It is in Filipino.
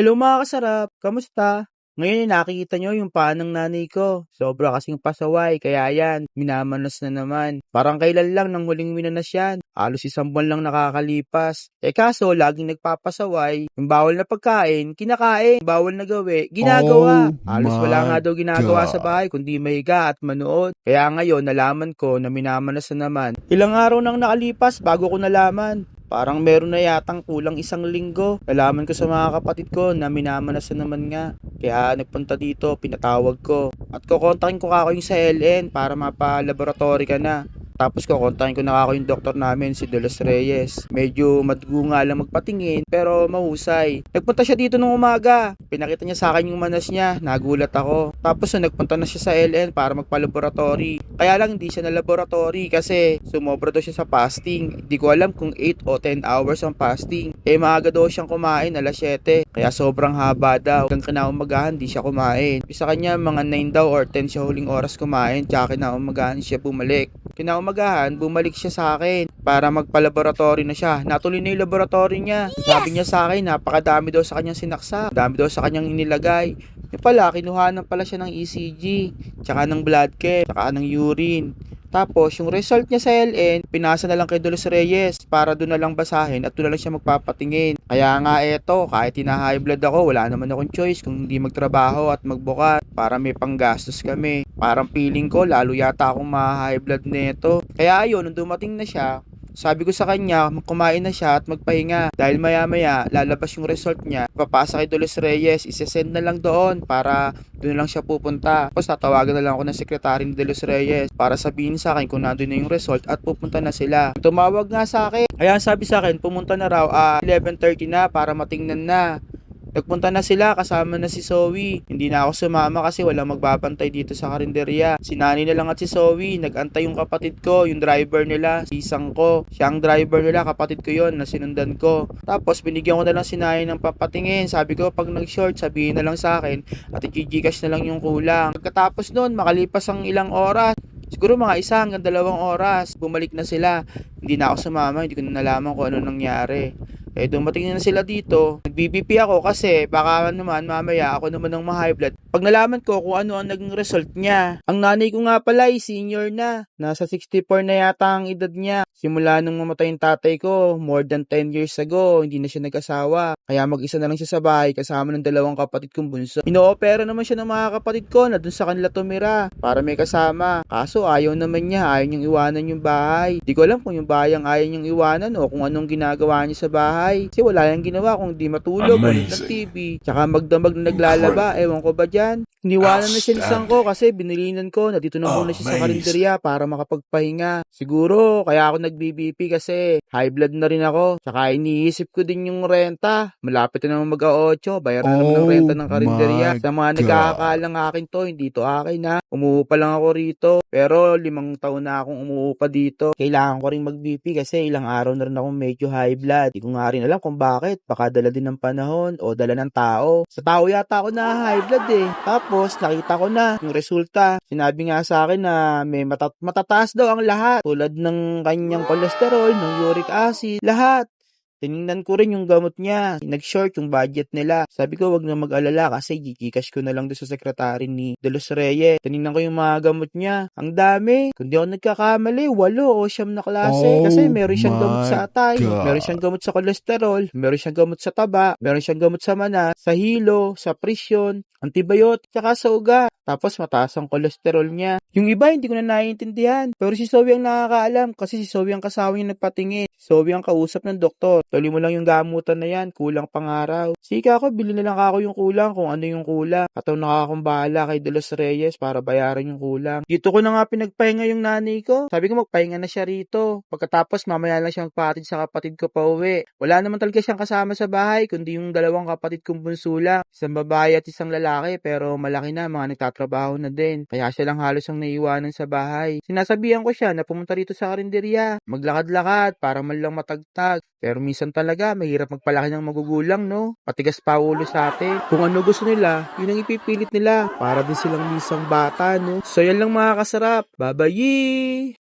Hello mga kasarap, kamusta? Ngayon ay nakikita nyo yung paa ng nanay ko. Sobra kasing pasaway, kaya yan, minamanas na naman. Parang kailan lang nang huling minanas yan. Halos isang buwan lang nakakalipas. Eh kaso, laging nagpapasaway. Yung bawal na pagkain, kinakain. Bawal na gawi, ginagawa. Oh Halos wala nga daw ginagawa sa God. bahay, kundi mahiga at manood. Kaya ngayon, nalaman ko na minamanas na naman. Ilang araw nang nakalipas bago ko nalaman. Parang meron na yatang kulang isang linggo. Nalaman ko sa mga kapatid ko na minamanas na naman nga. Kaya nagpunta dito, pinatawag ko. At kukontakin ko kako yung sa LN para mapa-laboratory ka na. Tapos kukontakin ko na kako yung doktor namin, si De Los Reyes. Medyo madgo nga lang magpatingin, pero mahusay. Nagpunta siya dito nung umaga. Pinakita niya sa akin yung manas niya, nagulat ako. Tapos nung nagpunta na siya sa LN para magpa-laboratory. Kaya lang hindi siya na laboratory kasi sumobra daw siya sa fasting. Hindi ko alam kung 8 o 10 hours ang fasting. Eh maaga daw siyang kumain, alas 7. Kaya sobrang haba daw. Hanggang kinaumagahan, di siya kumain. Sa kanya, mga 9 daw or 10 siya huling oras kumain. Tsaka kinaumagahan siya bumalik. Kinaumagahan, bumalik siya sa akin para magpa-laboratory na siya. Natuloy na yung laboratory niya. Sabi niya sa akin, napakadami daw sa kanyang sinaksa. Dami daw sa kanyang inilagay. Yung pala, kinuhanan pala siya ng ECG, tsaka ng blood chem, tsaka ng urine. Tapos, yung result niya sa LN, pinasa na lang kay Dolores Reyes para doon na lang basahin at doon na lang siya magpapatingin. Kaya nga eto, kahit tina-high blood ako, wala naman akong choice kung hindi magtrabaho at magbukas para may panggastos kami. Parang feeling ko, lalo yata akong ma-high blood nito. Kaya ayun, nung dumating na siya, sabi ko sa kanya, kumain na siya at magpahinga. Dahil maya-maya, lalabas yung result niya. Papasa kay Dolores Reyes, isesend na lang doon para doon lang siya pupunta. Tapos tatawagan na lang ako ng sekretary ni Dolores Reyes para sabihin sa akin kung nandun na yung result at pupunta na sila. Tumawag nga sa akin. Kaya sabi sa akin, pumunta na raw ah, 11.30 na para matingnan na. Nagpunta na sila kasama na si Zoe. Hindi na ako sumama kasi walang magbabantay dito sa karinderya. Si Nani na lang at si Zoe. Nagantay yung kapatid ko, yung driver nila, si Isang ko. Siya ang driver nila, kapatid ko yon na sinundan ko. Tapos binigyan ko na lang si Nani ng papatingin. Sabi ko pag nag-short, sabihin na lang sa akin at i-gcash na lang yung kulang. Pagkatapos nun, makalipas ang ilang oras, Siguro mga isa hanggang dalawang oras, bumalik na sila. Hindi na ako sumama, hindi ko na nalaman kung ano nangyari. Eh, dumating na sila dito. Nag-BBP ako kasi baka naman mamaya ako naman ng ma-high blood. Pag nalaman ko kung ano ang naging result niya. Ang nanay ko nga pala ay senior na. Nasa 64 na yata ang edad niya. Simula nung mamatay yung tatay ko, more than 10 years ago, hindi na siya nag-asawa. Kaya mag-isa na lang siya sa bahay kasama ng dalawang kapatid kong bunso. Inoopera naman siya ng mga kapatid ko na dun sa kanila tumira para may kasama. Kaso ayaw naman niya, ayaw niyang iwanan yung bahay. Di ko alam kung yung bahay ang ayaw niyang iwanan o kung anong ginagawa niya sa bahay. Kasi wala yung ginawa kung di matulog, ng. TV. Tsaka magdamag na naglalaba, ewan ko ba dyan. Niwanan na siya lisang ko kasi binilinan ko na dito na muna siya sa karinderya para makapagpahinga. Siguro, kaya ako nag-BBP kasi high blood na rin ako. Tsaka iniisip ko din yung renta. Malapit na naman mag-8, bayaran na naman ng Oh renta ng karinderya. my Sa mga God. nagkakakalang akin to, hindi to akin na. Umuupa lang ako rito. Pero limang taon na akong umuupa dito. Kailangan ko rin mag-BP kasi ilang araw na rin akong medyo high blood. Hindi ko nga rin alam kung bakit. Baka dala din ng panahon o dala ng tao. Sa tao yata ako na high blood eh. Tapos nakita ko na yung resulta. Sinabi nga sa akin na may matat matataas daw ang lahat. Tulad ng kanyang cholesterol, ng uric acid, lahat. Tiningnan ko rin yung gamot niya. Nag-short yung budget nila. Sabi ko, wag na mag-alala kasi gcash ko na lang doon sa sekretary ni De Los Reyes. Tiningnan ko yung mga gamot niya. Ang dami. Kung di ako nagkakamali, walo o siyam na klase. Oh kasi meron siyang gamot sa atay. God. Meron siyang gamot sa kolesterol. Meron siyang gamot sa taba. Meron siyang gamot sa mana, sa hilo, sa presyon, antibiotic, tsaka sa ugat. Tapos mataas ang kolesterol niya. Yung iba hindi ko na naiintindihan. Pero si Zoe ang nakakaalam kasi si Zoe ang kasama niya nagpatingin. Si Zoe ang kausap ng doktor. Tuloy mo lang yung gamutan na yan, kulang pangaraw. Sika ako, bili na lang ako yung kulang kung ano yung kulang. At ako nakakong bahala kay De Los Reyes para bayaran yung kulang. Dito ko na nga pinagpahinga yung nanay ko. Sabi ko magpahinga na siya rito. Pagkatapos mamaya lang siya magpatid sa kapatid ko pa uwi. Wala naman talaga siyang kasama sa bahay kundi yung dalawang kapatid kong bunso lang. Isang babae at isang lalaki pero malaki na mga nagtatrabaho na din. Kaya siya lang halos ang naiwanan sa bahay. Sinasabihan ko siya na pumunta rito sa karinderya. Maglakad-lakad para man lang matagtag. Pero minsan talaga, mahirap magpalaki ng magugulang, no? Patigas pa ulo sa atin. Kung ano gusto nila, yun ang ipipilit nila. Para din silang misang bata, no? So, yan lang mga kasarap. Babayi!